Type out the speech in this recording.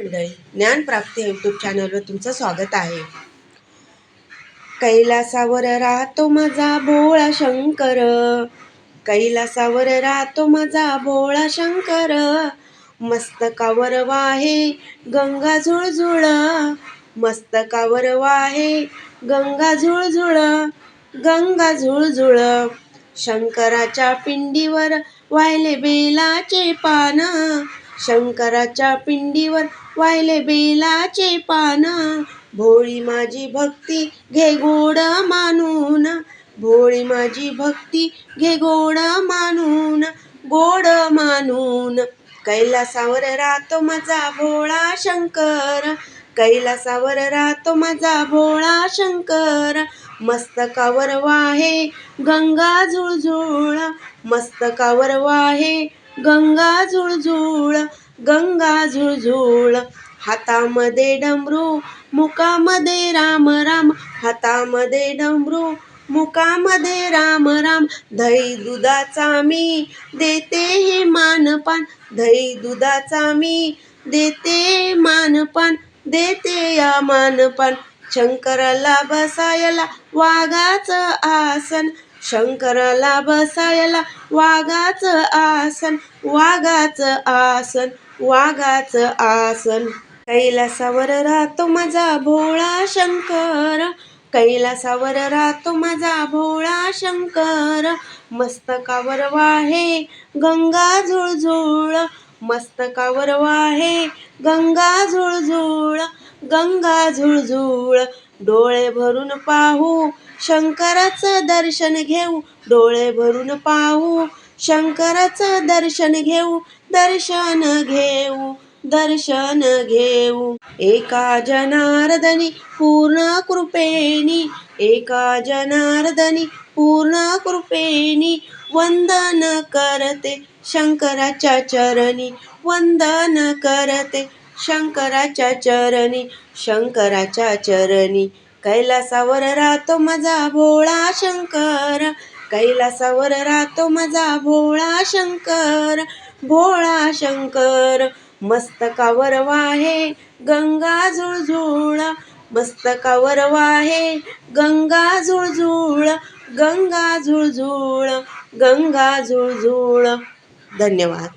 मंडळी ज्ञानप्राप्ती यूट्यूब चॅनलवर तुमचं स्वागत आहे. कैलासावर राहतो माझा भोळा शंकर. कैलासावर राहतो माझा भोळा शंकर. मस्तकावर वाहे गंगा झुळझुळ. मस्तकावर वाहे गंगा झुळझुळ. गंगा झुळझुळ. शंकराच्या पिंडीवर वाहिले बेलाचे पान. शंकराच्या पिंडीवर वाहिले बेलाचे पाना. भोळी माझी भक्ती घे गोड मानून. भोळी माझी भक्ती घे गोड मानून. गोड मानून. कैलासावर राहतो माझा भोळा शंकर. कैलासावर राहतो माझा भोळा शंकर. मस्तकावर वाहे गंगा झुळझुळ. मस्तकावर वाहे गंगा झुळझुळ. गंगा झुळझुळ हातामध्ये डमरू मुकामध्ये राम राम हातामध्ये डमरू मुकामध्ये राम राम. दही दुधाचा मी देते हे मानपान दही दुधाचा मी देते मानपान देते या मानपान. शंकराला बसायला वाघाचं आसन शंकराला बसायला वाघाचं आसन वाघाचं आसन वाघाचं आसन. कैलासावर राहतो माझा भोळा शंकर कैलासावर राहतो माझा भोळा शंकर. मस्तकावर वाहे गंगा झुळझुळ मस्तकावर वाहे गंगा झुळझुळ गंगा झुळझुळ. डोळे भरून पाहू शंकराचं दर्शन घेऊ. डोळे भरून पाहू शंकराचं दर्शन घेऊ. दर्शन घेऊ दर्शन घेऊ. एका जनार्दनी पूर्ण कृपेणी एका जनार्दनी पूर्ण कृपेणी वंदन करते शंकराच्या चरणी. वंदन करते शंकराच्या चरणी शंकराच्या चरणी. कैलासावर राहतो माझा भोळा शंकर. कैलासावर राहतो माझा भोळा शंकर. भोळा शंकर मस्तकावर वाहे गंगा झुळझुळ. मस्तकावर वाहे गंगा झुळझुळ गंगा झुळझुळ गंगा झुळझुळ. धन्यवाद.